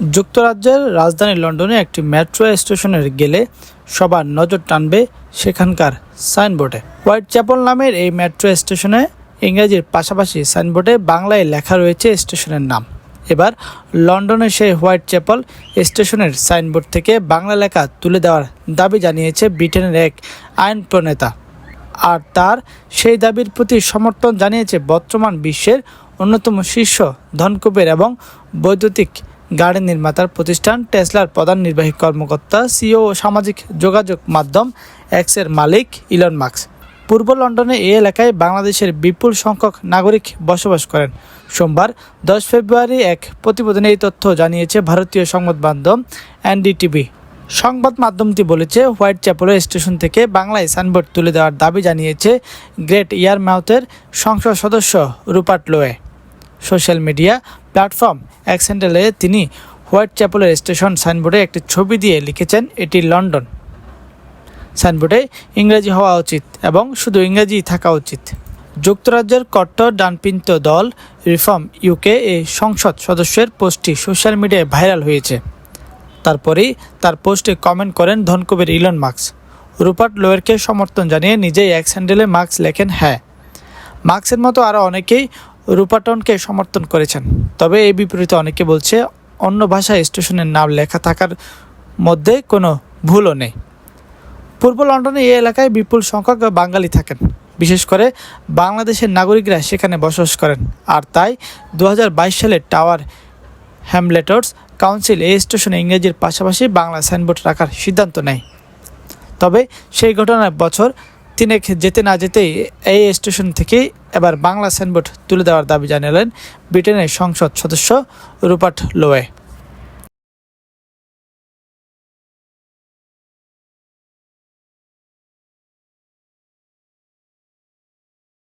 যুক্তরাজ্যের রাজধানী লন্ডনে একটি মেট্রো স্টেশনের গেলে সবার নজর টানবে সেখানকার সাইনবোর্ডে। হোয়াইট চ্যাপল নামের এই মেট্রো স্টেশনে ইংরেজির পাশাপাশি সাইনবোর্ডে বাংলায় লেখা রয়েছে স্টেশনের নাম। এবার লন্ডনের সেই হোয়াইট চ্যাপল স্টেশনের সাইনবোর্ড থেকে বাংলা লেখা তুলে দেওয়ার দাবি জানিয়েছে ব্রিটেনের এক আইন প্রণেতা। আর তার সেই দাবির প্রতি সমর্থন জানিয়েছে বর্তমান বিশ্বের অন্যতম শীর্ষ ধনকুবের এবং বৈদ্যুতিক গাড়ি নির্মাতার প্রতিষ্ঠান টেসলার প্রধান নির্বাহী কর্মকর্তা, সিও ও সামাজিক যোগাযোগ মাধ্যম এক্সের মালিক ইলন মার্কস। পূর্ব লন্ডনে এই এলাকায় বাংলাদেশের বিপুল সংখ্যক নাগরিক বসবাস করেন। সোমবার দশ ফেব্রুয়ারি এক প্রতিবেদনে এই তথ্য জানিয়েছে ভারতীয় সংবাদ মাধ্যম এনডিটিভি। সংবাদ মাধ্যমটি বলেছে, হোয়াইট চ্যাপেল স্টেশন থেকে বাংলায় সাইনবোর্ড তুলে দেওয়ার দাবি জানিয়েছে গ্রেট ইয়ার ইয়ারমাউথের সংসদ সদস্য Rupert Lowe. Social media platform. অ্যাক্সেন্ডেলে তিনি হোয়াইট চ্যাপেলের স্টেশন সাইনবোর্ডে একটি ছবি দিয়ে লিখেছেন, এটি লন্ডন। সাইনবোর্ডে, ইংরেজি হওয়া উচিত এবং শুধু ইংরেজি থাকা উচিত। যুক্তরাজ্যের কট্টর ডানপিন্ত দল রিফর্ম ইউকে এই সংসদ সদস্যের পোস্টটি সোশ্যাল মিডিয়ায় ভাইরাল হয়েছে। তারপরেই তার পোস্টে কমেন্ট করেন ধনকবির ইলন মার্কস রুপার্ট লোয়েরকে সমর্থন জানিয়ে নিজেই এক স্যান্ডেলে মার্কস লেখেন হ্যাঁ। মার্কসের মতো আরও অনেকেই রূপাটনকে সমর্থন করেছেন। তবে এই বিপরীতে অনেকে বলছে অন্য ভাষায় স্টেশনের নাম লেখা থাকার মধ্যে কোনো ভুলও নেই। পূর্ব লন্ডনে এই এলাকায় বিপুল সংখ্যক বাঙালি থাকেন। বিশেষ করে বাংলাদেশের নাগরিকরা সেখানে বসবাস করেন। আর তাই দু সালে টাওয়ার হ্যামলেটর্স কাউন্সিল এই স্টেশনে ইংরেজির পাশাপাশি বাংলা সাইনবোর্ড রাখার সিদ্ধান্ত নেয়। তবে সেই ঘটনার বছর তিনেক যেতে না যেতেই এই স্টেশন থেকে এবার বাংলা সাইনবোর্ড তুলে দেওয়ার দাবি জানালেন ব্রিটেনের সংসদ সদস্য রুপার্ট লোয়ে।